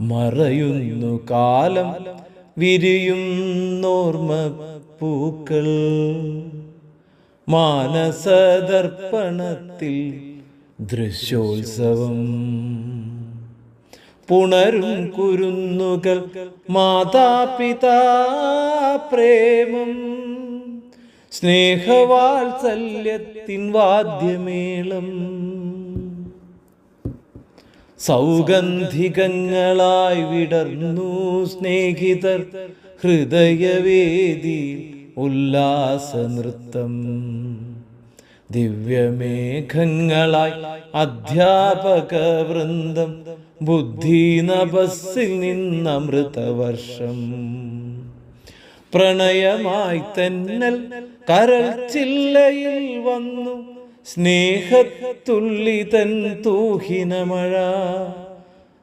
മറയുന്നു കാലം വിരിയുന്നോർമ്മ പൂക്കൾ മാനസദർപ്പണത്തിൽ ദൃശ്യോത്സവം. പുണരും കുരുന്നുകൾ മാതാപിതാ പ്രേമം സ്നേഹവാത്സല്യത്തിൻ വാദ്യമേളം. സൗഗന്ധികങ്ങളായി വിടർന്നു സ്നേഹിതർ ഹൃദയവേദി ഉല്ലാസ നൃത്തം ദിവ്യമേഘങ്ങളായി അധ്യാപക വൃന്ദം ബുദ്ധിനബസ്സിൽ നിന്നമൃതവർഷം. പ്രണയമായി തന്നൽ കരൾ ചില്ലയിൽ വന്നു സ്നേഹത്തുള്ളി തൻ തൂഹിനമഴ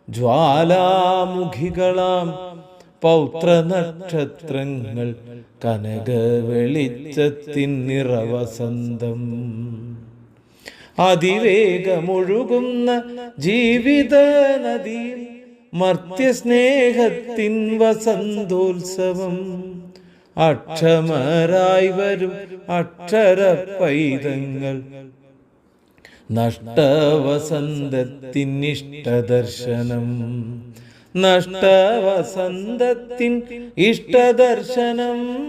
ജ്വാലാമുഖികളാം പൗത്ര നക്ഷത്രങ്ങൾ കനക വെളിച്ചത്തിൻ നിറവസന്തം. അതിവേഗമൊഴുകുന്ന ജീവിത നദിയിൽ മർത്യസ്നേഹത്തിൻ വസന്തോത്സവം. അക്ഷമരായി വരും അക്ഷര പൈതങ്ങൾ. നഷ്ടവസന്തത്തിൻ ഇഷ്ടദർശനം. നഷ്ടവസന്തത്തിൻ ഇഷ്ടദർശനം.